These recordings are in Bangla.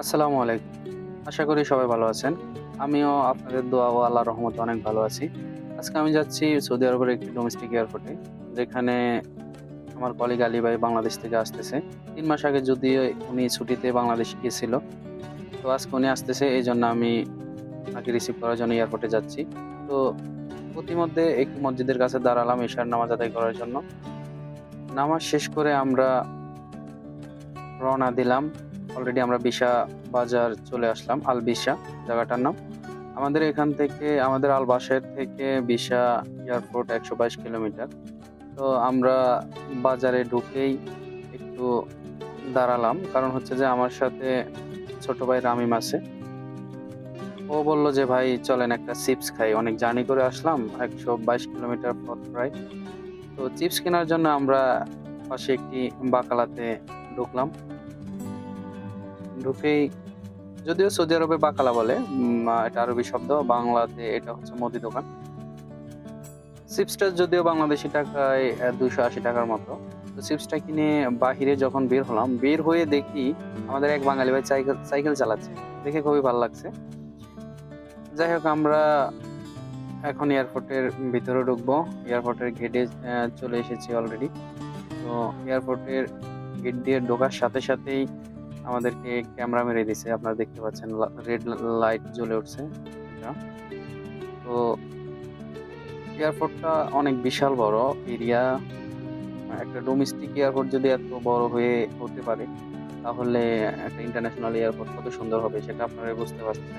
আসসালামু আলাইকুম। আশা করি সবাই ভালো আছেন। আমিও আপনাদের দোয়া ও আল্লাহ রহমতে অনেক ভালো আছি। আজকে আমি যাচ্ছি সৌদি আরবের একটি ডোমেস্টিক এয়ারপোর্টে যেখানে আমার কলিগ আলী ভাই বাংলাদেশ থেকে আসতেছে। তিন মাস আগে যদিও উনি ছুটিতে বাংলাদেশ গিয়েছিল, তো আজকে উনি আসতেছে এই জন্য আমি তাকে রিসিভ করার জন্য এয়ারপোর্টে যাচ্ছি। তো প্রতিমধ্যে একটু মসজিদের কাছে দাঁড়ালাম ঈশার নামাজ আদায় করার জন্য। নামাজ শেষ করে আমরা রওনা দিলাম। অলরেডি আমরা বিশা বাজার চলে আসলাম আল বিশা জায়গাটার নাম। আমাদের এখান থেকে, আমাদের আল বাসার থেকে বিশা এয়ারপোর্ট একশো বাইশ কিলোমিটার। তো আমরা বাজারে ঢুকেই একটু দাঁড়ালাম। কারণ হচ্ছে যে আমার সাথে ছোট ভাই রামিম আছে। ও বলল যে, ভাই চলেন একটা চিপস খাই। অনেক জার্নি করে আসলাম, একশো বাইশ কিলোমিটার পথ প্রায়। তো চিপস কেনার জন্য আমরা পাশে একটি বাকালাতে ঢুকলাম। ঢুকেই যদিও সৌদি আরবে বাকালা বলে এটা আরবি শব্দ, বাংলাতে এটা হচ্ছে মুদি দোকান। চিপসটা যদিও বাংলাদেশি টাকায় দুশো আশি টাকার মতো। তো চিপসটা কিনে বাহিরে যখন বের হলাম, বের হয়ে দেখি আমাদের এক বাঙালি ভাই সাইকেল সাইকেল চালাচ্ছে। দেখে খুবই ভালো লাগছে। যাই হোক, আমরা এখন এয়ারপোর্টের ভিতরে ঢুকবো। এয়ারপোর্টের গেটে চলে এসেছি অলরেডি তো এয়ারপোর্টের গেট দিয়ে ঢোকার সাথে সাথেই আমাদেরকে ক্যামেরা মেরে দিছে। আপনারা দেখতে পাচ্ছেন রেড লাইট জ্বলে উঠছে তো এয়ারপোর্টটা অনেক বিশাল বড় এরিয়া একটা ডোমেস্টিক এয়ারপোর্ট যদি এত বড় হয়ে হতে পারে, তাহলে একটা ইন্টারন্যাশনাল এয়ারপোর্ট কত সুন্দর হবে, সেটা আপনারা বুঝতে পারছেন।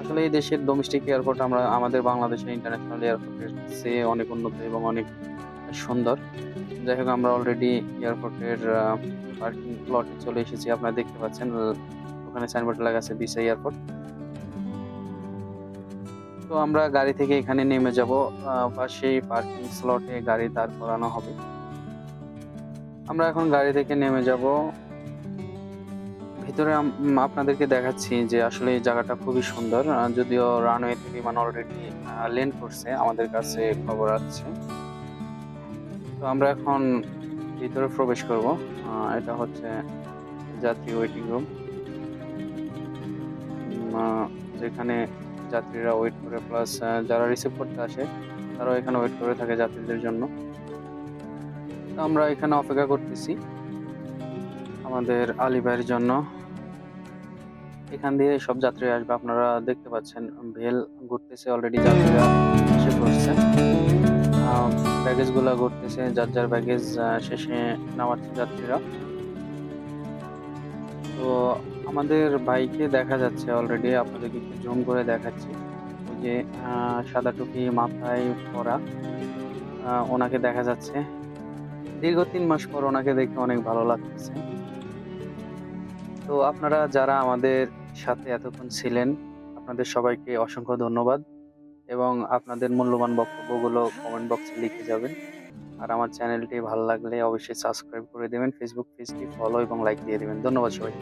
আসলে এই দেশের ডোমেস্টিক এয়ারপোর্ট আমরা, আমাদের বাংলাদেশের ইন্টারন্যাশনাল এয়ারপোর্টের চেয়ে অনেক উন্নত এবং অনেক সুন্দর। যাই হোক, আমরা অলরেডি এয়ারপোর্টের পার্কিং প্লটে চলে এসেছি। আপনারা দেখতে পাচ্ছেন ওখানে সাইনবোর্ড লাগা আছে বিসা এয়ারপোর্ট তো আমরা গাড়ি থেকে এখানে নেমে যাব। পাশেই পার্কিং স্লটে গাড়ি দাঁড় করানো হবে। আমরা এখন গাড়ি থেকে নেমে যাব। ভিতরে আপনাদেরকে দেখাচ্ছি যে আসলে এই জায়গাটা খুবই সুন্দর। যদিও রানওয়ে থেকে বিমান অলরেডি ল্যান্ড করছে, আমাদের কাছে খবর আছে। তো আমরা এখন ভিতরে প্রবেশ করব। এটা হচ্ছে যাত্রী ওয়েটিং রুম যেখানে যাত্রীরা ওয়েট করে প্লাস যারা রিসিভ করতে আসে, তারাও এখানে ওয়েট করে থাকে যাত্রীদের জন্য। তো আমরা এখানে অপেক্ষা করতেছি আমাদের আলী জন্য। এখান দিয়ে সব যাত্রী আসবে। আপনারা দেখতে পাচ্ছেন, ভেল ঘুরতেছে অলরেডি যাত্রীরা এসে পড়ছে। ব্যাগেজগুলা ঘুরতেছে, যার যার ব্যাগেজ শেষে নামাচ্ছে যাত্রীরা। তো আমাদের বাইকে দেখা যাচ্ছে অলরেডি আপনাদেরকে একটু জুম করে দেখাচ্ছি। ওই যে সাদা টুপি মাথায় পরা ওনাকে দেখা যাচ্ছে। দীর্ঘ তিন মাস পর ওনাকে দেখে অনেক ভালো লাগতেছে। তো আপনারা যারা আমাদের সাথে এতক্ষণ ছিলেন, আপনাদের সবাইকে অসংখ্য ধন্যবাদ এবং আপনাদের মূল্যবান বক্তব্যগুলো কমেন্ট বক্সে লিখে যাবেন। আর আমার চ্যানেলটি ভালো লাগলে অবশ্যই সাবস্ক্রাইব করে দেবেন ফেসবুক পেজটি ফলো এবং লাইক দিয়ে দেবেন। ধন্যবাদ সবাই